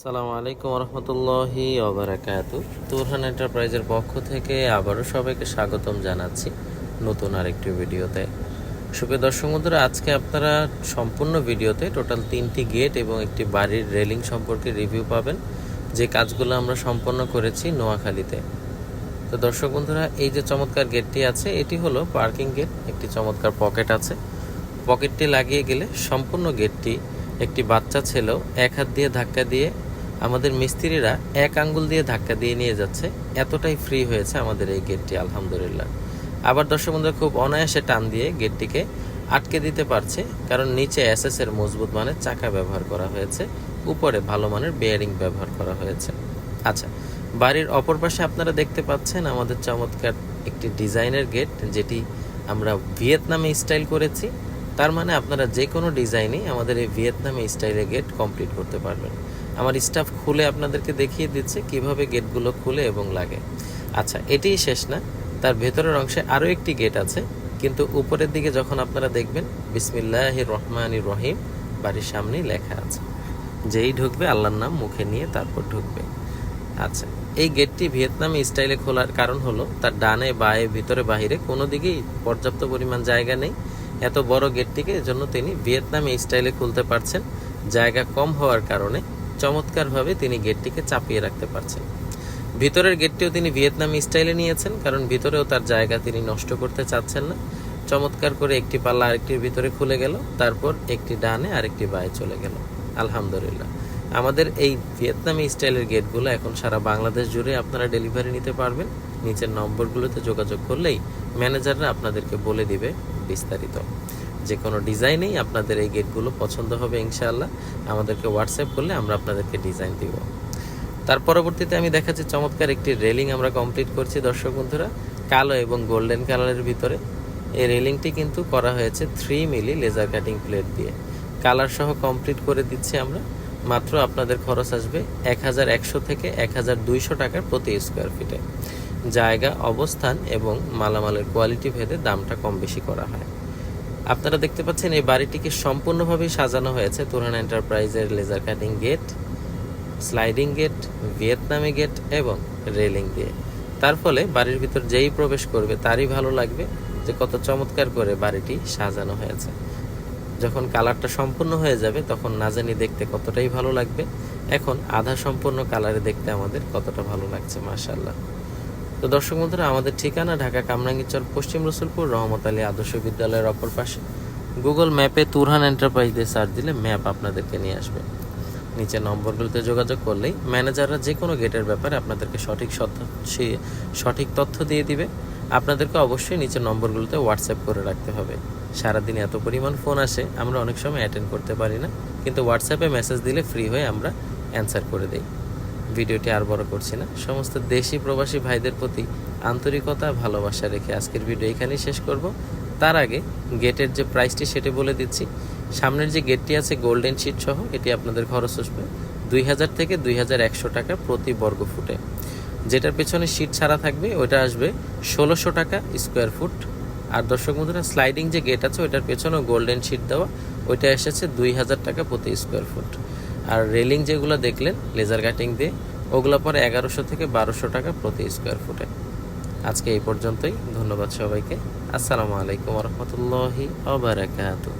সালামু আলাইকুম রহমতুল্লাহি ওবরাকাতু। তুরহান এন্টারপ্রাইজের পক্ষ থেকে আবারও সবাইকে স্বাগতম জানাচ্ছি নতুন আরেকটি ভিডিওতে। সুপ্রিয় দর্শক বন্ধুরা, আজকে আপনারা সম্পূর্ণ ভিডিওতে টোটাল তিনটি গেট এবং একটি বাড়ির রেলিং সম্পর্কে রিভিউ পাবেন। যে কাজগুলো আমরা সম্পন্ন করেছি নোয়াখালীতে। তো দর্শক বন্ধুরা, এই যে চমৎকার গেটটি আছে, এটি হলো পার্কিং গেট। একটি চমৎকার পকেট আছে। পকেটটি লাগিয়ে গেলে সম্পূর্ণ গেটটি একটি বাচ্চা ছেলেও এক হাত দিয়ে ধাক্কা দিয়ে আমাদের মিস্ত্রিরা এক আঙ্গুল দিয়ে ধাক্কা দিয়ে নিয়ে যাচ্ছে। এতটাই ফ্রি হয়েছে আমাদের এই গেটটি আলহামদুলিল্লাহ। আবার দর্শক বন্ধুরা, খুব অনায়াসে টান দিয়ে গেটটিকে আটকে দিতে পারছে, কারণ নিচে এসএস এর মজবুত মানের চাকা ব্যবহার করা হয়েছে, উপরে ভালো মানের বেয়ারিং ব্যবহার করা হয়েছে। আচ্ছা বাড়ির অপর পাশে আপনারা দেখতে পাচ্ছেন আমাদের চমৎকার একটি ডিজাইনের গেট যেটি আমরা ভিয়েতনামে স্টাইল করেছি। তার মানে আপনারা যে কোনো ডিজাইনই আমাদের এই ভিয়েতনামে স্টাইলের গেট কমপ্লিট করতে পারবেন। আমার স্টাফ খুলে আপনাদেরকে দেখিয়ে দিচ্ছে কীভাবে গেটগুলো খুলে এবং লাগে। আচ্ছা এটিই শেষ না। তার ভেতরের অংশে আরও একটি গেট আছে, কিন্তু উপরের দিকে যখন আপনারা দেখবেন বিসমিল্লাহ রহমান রহিম, বাড়ির সামনেই লেখা আছে। যেই ঢুকবে আল্লাহর নাম মুখে নিয়ে তারপর ঢুকবে। আচ্ছা এই গেটটি ভিয়েতনামি স্টাইলে খোলার কারণ হলো, তার ডানে, বায়ে, ভিতরে, বাহিরে কোনো দিকেই পর্যাপ্ত পরিমাণ জায়গা নেই। এত বড় গেটটিকে এজন্য তিনি ভিয়েতনাম স্টাইলে খুলতে পারছেন। জায়গা কম হওয়ার কারণে চমৎকারভাবে তিনি গেটটিকে চাপিয়ে রাখতে পারছেন। ভিতরের গেটটিও তিনি ভিয়েতনাম স্টাইলে নিয়েছেন, কারণ ভিতরেও তার জায়গা তিনি নষ্ট করতে চাচ্ছেন না। চমৎকার করে একটি পাল্লা আরেকটির ভিতরে খুলে গেল, তারপর একটি ডানে আরেকটি বায়ে চলে গেল। আলহামদুলিল্লাহ। আমাদের এই ভিয়েতনামি স্টাইলের গেটগুলো এখন সারা বাংলাদেশ জুড়ে আপনারা ডেলিভারি নিতে পারবেন। নিচের নম্বরগুলোতে যোগাযোগ করলেই ম্যানেজাররা আপনাদেরকে বলে দিবে বিস্তারিত। যে কোনো ডিজাইনেই আপনাদের এই গেটগুলো পছন্দ হবে ইনশাআল্লাহ। আমাদেরকে হোয়াটসঅ্যাপ করলে আমরা আপনাদেরকে ডিজাইন দিব। তার পরবর্তীতে আমি দেখাচ্ছি চমৎকার একটি রেলিং আমরা কমপ্লিট করছি দর্শক বন্ধুরা, কালো এবং গোল্ডেন কালারের ভিতরে। এই রেলিংটি কিন্তু করা হয়েছে three milli laser cutting plate দিয়ে। কালার সহ কমপ্লিট করে দিচ্ছি আমরা। মাত্র আপনাদের খরচ আসবে এক হাজার একশো থেকে এক হাজার দুইশো টাকার প্রতি স্কোয়ার ফিটে জায়গা, অবস্থান এবং মালামালের কোয়ালিটি ভেদে দামটা কম বেশি করা হয়। আপনারা দেখতে পাচ্ছেন এই বাড়িটিকে সম্পূর্ণভাবে সাজানো হয়েছে তুরান এন্টারপ্রাইজের laser cutting gate sliding gate ভিয়েতনামি গেট এবং রেলিং দিয়ে। তার ফলে বাড়ির ভিতর যেই প্রবেশ করবে তারই ভালো লাগবে যে কত চমৎকার করে বাড়িটি সাজানো হয়েছে। যখন কালারটা সম্পূর্ণ হয়ে যাবে, তখন না জানি দেখতে কতটাই ভালো লাগবে। এখন আধা সম্পূর্ণ কালারে দেখতে আমাদের কতটা ভালো লাগছে মাশাল্লাহ তো দর্শক বন্ধুরা, আমাদের ঠিকানা ঢাকা কামরাঙ্গীচর পশ্চিম রসুলপুর, রহমত আলী আদর্শ বিদ্যালয়ের অপর পাশে। গুগল ম্যাপে তুরহান এন্টারপ্রাইজ দিয়ে সার্চ দিলে ম্যাপ আপনাদেরকে নিয়ে আসবে। নিচে নম্বরগুলোতে যোগাযোগ করলেই ম্যানেজাররা যে কোনো গেটের ব্যাপারে আপনাদেরকে সঠিক সঠিক তথ্য দিয়ে দিবে। আপনাদেরকে অবশ্যই নিচের নম্বরগুলোতে হোয়াটসঅ্যাপ করে রাখতে হবে। সারাদিন এত পরিমাণ ফোন আসে, আমরা অনেক সময় অ্যাটেন্ড করতে পারি না, কিন্তু হোয়াটসঅ্যাপে মেসেজ দিলে ফ্রি হয়ে আমরা অ্যান্সার করে দেই। ভিডিওটি আর বড় করছি না। সমস্ত দেশি প্রবাসী ভাইদের প্রতি আন্তরিকতা, ভালোবাসা রেখে আজকের ভিডিও এখানেই শেষ করব। তার আগে গেটের যে প্রাইসটি সেটি বলে দিচ্ছি। সামনের যে গেটটি আছে গোল্ডেন শিট সহ, এটি আপনাদের খরচ আসবে দুই হাজার থেকে দুই হাজার একশো টাকা প্রতি বর্গ ফুটে যেটার পেছনে সিট ছাড়া থাকবে ওটা আসবে ষোলোশো টাকা স্কোয়ার ফুট আর দর্শক বন্ধুরা স্লাইডিং যে গেট আছে, ওইটার পেছনেও গোল্ডেন শিট দেওয়া, ওইটা এসেছে দুই হাজার টাকা প্রতি স্কোয়ার ফুট আর রেলিং যেগুলো দেখলেন লেজার কাটিং দিয়ে, ওগুলো পরে এগারোশো থেকে বারোশো টাকা প্রতি স্কোয়ার ফুটে আজকে এই পর্যন্তই, ধন্যবাদ সবাইকে। আসসালামু আলাইকুম রহমতুল্লাহি আবরাকাতু